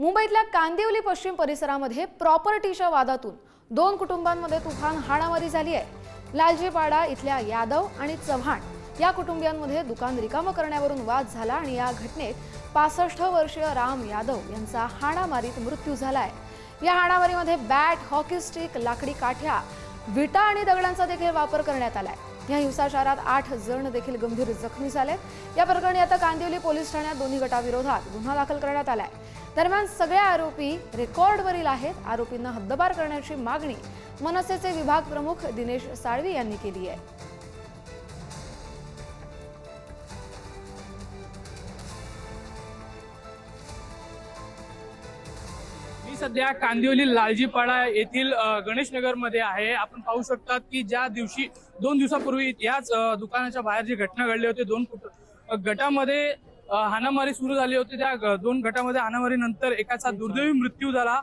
मुंबईतल्या कांदिवली पश्चिम परिसरामध्ये प्रॉपर्टीच्या वादातून दोन कुटुंबांमध्ये तुफान हाणामारी झाली आहे. लालजीपाडा इथल्या यादव आणि चव्हाण या कुटुंबियांमध्ये दुकान रिकामं करण्यावरून वाद झाला आणि या घटनेत पासष्ट वर्षीय राम यादव यांचा हाणामारीत मृत्यू झाला आहे. या हाणामारीमध्ये बॅट हॉकी स्टिक लाकडी काठ्या विटा आणि दगडांचा देखील वापर करण्यात आलाय. या हिंसाचारात आठ जण देखील गंभीर जखमी झालेत. या प्रकरणी आता कांदिवली पोलीस ठाण्यात दोन्ही गटाविरोधात गुन्हा दाखल करण्यात आलाय. दरम्यान सगळे आरोपी रेकॉर्डवरील आहेत. आरोपींना हद्दपार करण्याची मागणी मनसेचे विभाग प्रमुख दिनेश साळवी यांनी केली आहे. मी सध्या कांदिवली लालजीपाडा येथील गणेशनगर गणेशनगरमध्ये आहे. आपण पाहू शकतात की ज्या दिवशी दोन दिवसापूर्वी याच दुकानाच्या बाहेर जी घटना घडली होती दोन गटामध्ये हाणामारी सुरू झाली होती. त्या दोन गटामध्ये हाणामारी नंतर एकाचा दुर्दैवी मृत्यू झाला.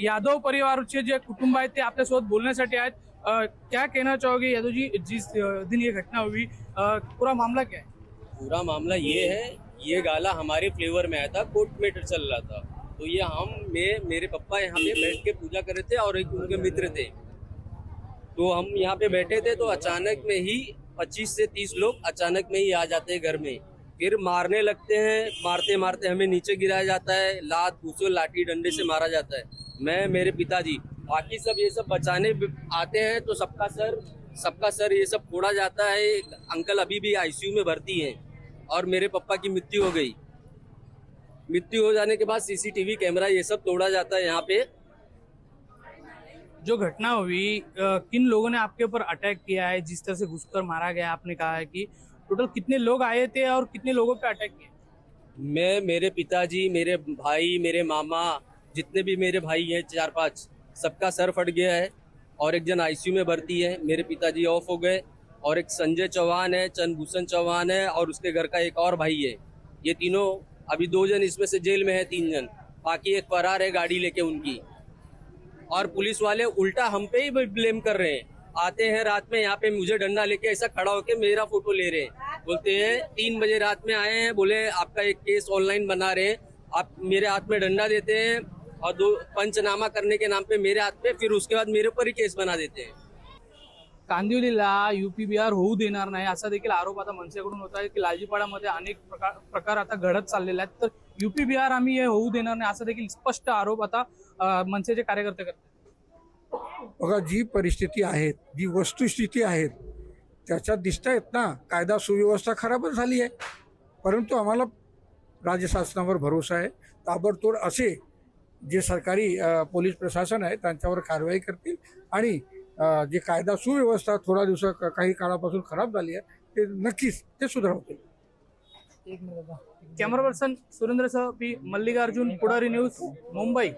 यादव परिवारचे जे कुटुंब आहेत ते आपल्यासोबत बोलण्यासाठी आहेत. क्या कहना चाहोगे यादव जी जिस दिन ये घटना हुई पूरा मामला क्या है? पूरा मामला ये है ये गाला हमारे फ्लेवर में आया था कोर्ट मैटर चल रहा था। तो ये हम मैं मेरे पापा यहाँ पे बैठ के पूजा कर रहे थे और एक उनके मित्र थे। तो हम यहाँ पे बैठे थे तो अचानक में ही 25 से 30 लोग अचानक में ही आ जाते हैं घर में। फिर मारने लगते हैं, मारते मारते हमें नीचे गिराया जाता है, लात भूसो लाठी डंडे से मारा जाता है। मैं, मेरे पिताजी, बाकी सब ये सब बचाने आते हैं तो सबका सर सबका सर ये सब फोड़ा जाता है। अंकल अभी भी आईसीयू में भर्ती हैं और मेरे पापा की मृत्यु हो गई। मृत्यु हो जाने के बाद सीसीटीवी कैमरा ये सब तोड़ा जाता है यहाँ पे। जो घटना हुई किन लोगों ने आपके ऊपर अटैक किया है? जिस तरह से घुसकर मारा गया, आपने कहा है कि टोटल कितने लोग आए थे और कितने लोगों पे अटैक किया? मैं, मेरे पिताजी, मेरे भाई, मेरे मामा, जितने भी मेरे भाई हैं, चार पाँच, सबका सर फट गया है और एक जन आईसीयू में भर्ती है। मेरे पिताजी ऑफ़ हो गए और एक संजय चौहान है चंद्रभूषण चौहान है और उसके घर का एक और भाई है। ये तीनों, अभी दो जन इसमें से जेल में है, तीन जन। बाकी एक फरार है गाड़ी लेके उनकी। और पुलिस वाले उल्टा हम पे ही ब्लेम कर रहे हैं। आते हैं रात में यहाँ पे मुझे डंडा लेके ऐसा खड़ा होके मेरा फोटो ले रहे हैं। बोलते हैं तीन बजे रात में आए हैं बोले आपका एक केस ऑनलाइन बना रहे हैं। आप मेरे हाथ में डंडा देते हैं और दो पंचनामा करने के नाम पे मेरे हाथ में फिर उसके बाद मेरे ऊपर ही केस बना देते हैं। कांदिवलीला युपी बिहार होऊ देणार नाही असा देखील आरोप आता मनसेकडून होता आहे की लालजीपाडामध्ये अनेक प्रकार प्रकार आता घडत चाललेले आहेत. तर युपी बिहार आम्ही हे होऊ देणार नाही असा देखील स्पष्ट आरोप आता मनसेचे कार्यकर्ते करतात बघा जी परिस्थिती आहे जी वस्तुस्थिती आहेत त्याच्यात दिसत आहेत ना कायदा सुव्यवस्था खराबच झाली आहे. परंतु आम्हाला राज्य शासनावर भरोसा आहे. ताबडतोब असे जे सरकारी पोलीस प्रशासन आहे त्यांच्यावर कारवाई करतील आणि जे कायदा सुव्यवस्था थोडा दिवसा काही काळापासून खराब झाली आहे ते नक्कीच ते सुधारवतील. कॅमेरा पर्सन सुरेंद्रसह पी मल्लिकार्जुन पुढारी न्यूज मुंबई.